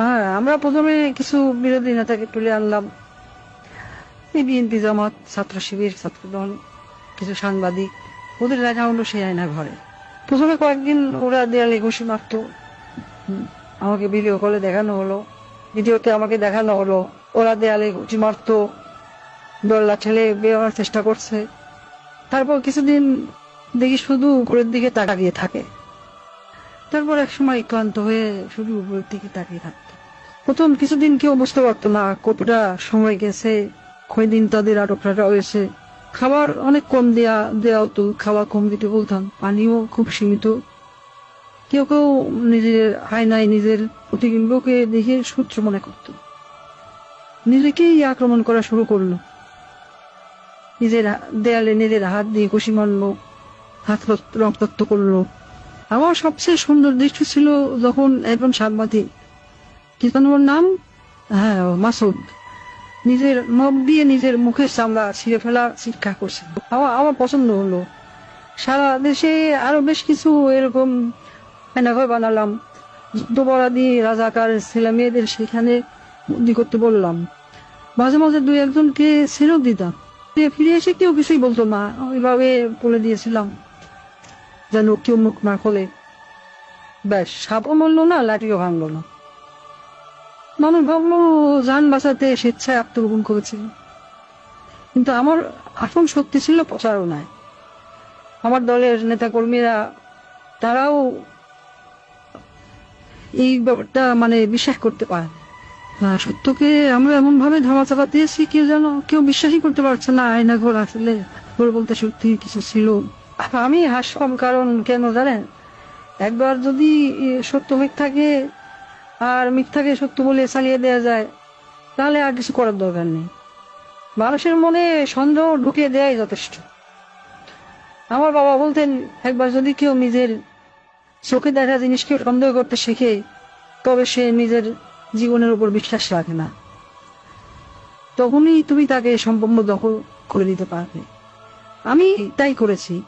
হ্যাঁ আমরা প্রথমে কিছু বিরোধী নেতাকে তুলে আনলাম। বিএনপি জামাত, ছাত্র শিবির ছাত্রদল কিছু সাংবাদিক, ওদের রাখা হলো সেই আয়না ঘরে। প্রথমে কয়েকদিন ওরা দেয়ালে ঘুষি মারতো। আমাকে ভিডিও কলে দেখানো হলো। ভিডিওতে আমাকে দেখানো হলো, ওরা দেয়ালে ঘুষি মারতো। দোল্লা ছেলে বেরোনোর চেষ্টা করছে। তারপর কিছুদিন দেখি শুধু উপরের দিকে তাকিয়ে থাকে। তারপর এক সময় ক্লান্ত হয়ে শুধু উপরের দিকে তাকিয়ে থাকতো প্রথম কিছুদিন কেউ বুঝতে পারতো না কতটা সময় গেছে, কয়দিন তাদের আটকটা হয়েছে। খাবার অনেক কম দেয়া দেওয়া হতো, খাওয়া কম দিতে বলতাম, পানিও খুব সীমিত। কেউ কেউ নিজের আয়নায় নিজের প্রতিবিম্বকে দেখে সূত্র মনে করত। নিজেকেই আক্রমণ করা শুরু করল। নিজের দেয়ালে নিজের হাত দিয়ে খুশি মারলো, হাত রক্ত- রক্তাক্ত করল। আমার সবচেয়ে সুন্দর দৃষ্টি ছিল যখন একজন সাংবাদিক, কি ওর নাম? হ্যাঁ মাসুদ, নিজের নখ দিয়ে নিজের মুখের চামড়া ছিঁড়ে ফেলা শিক্ষা করছে। আমার আমার পছন্দ হলো। সারা দেশে আরও বেশ কিছু এরকম এনাঘর বানালাম। যুদ্ধপরাধী রাজাকার ছেলে মেয়েদের সেখানে বন্দি করতে বললাম। মাঝে মাঝে দুই একজনকে ছেড়েও দিতাম। ফিরে এসে কেউ কিছুই বলতো না। ওইভাবে বলে দিয়েছিলাম। যেন কেউ মুখ না খোলে। ব্যাস সাপও মরলো না, লাঠিও ভাঙলো না। মানুষ ভাবলো, যান বাঁচাতে স্বেচ্ছায় আত্মগোপন করেছিল কিন্তু আমার আসল সত্যি ছিল প্রচারণায়। আমার দলের নেতা কর্মীরা তারাও এই ব্যাপারটা মানে বিশ্বাস করতে পারে না। সত্যকে আমরা এমন ভাবে ধামা চাপা দিয়েছি, কেউ যেন কেউ বিশ্বাসই করতে পারছে না আয়না ঘর আসলে ঘর বলতে সত্যি কিছু ছিল। আমি হাসলাম কারণ কেন জানেন? একবার যদি সত্য মিথ্যাকে আর মিথ্যাকে সত্য বলে চালিয়ে দেওয়া যায়, তাহলে আর কিছু করার দরকার নেই। মানুষের মনে সন্দেহ ঢুকিয়ে দেওয়াই যথেষ্ট। আমার বাবা বলতেন, একবার যদি কেউ নিজের চোখে দেখা জিনিসকে সন্দেহ করতে শেখে, তবে সে নিজের জীবনের উপর বিশ্বাস রাখে না। তখনই তুমি তাকে সম্পূর্ণ দখল করে দিতে পারবে। আমি তাই করেছি।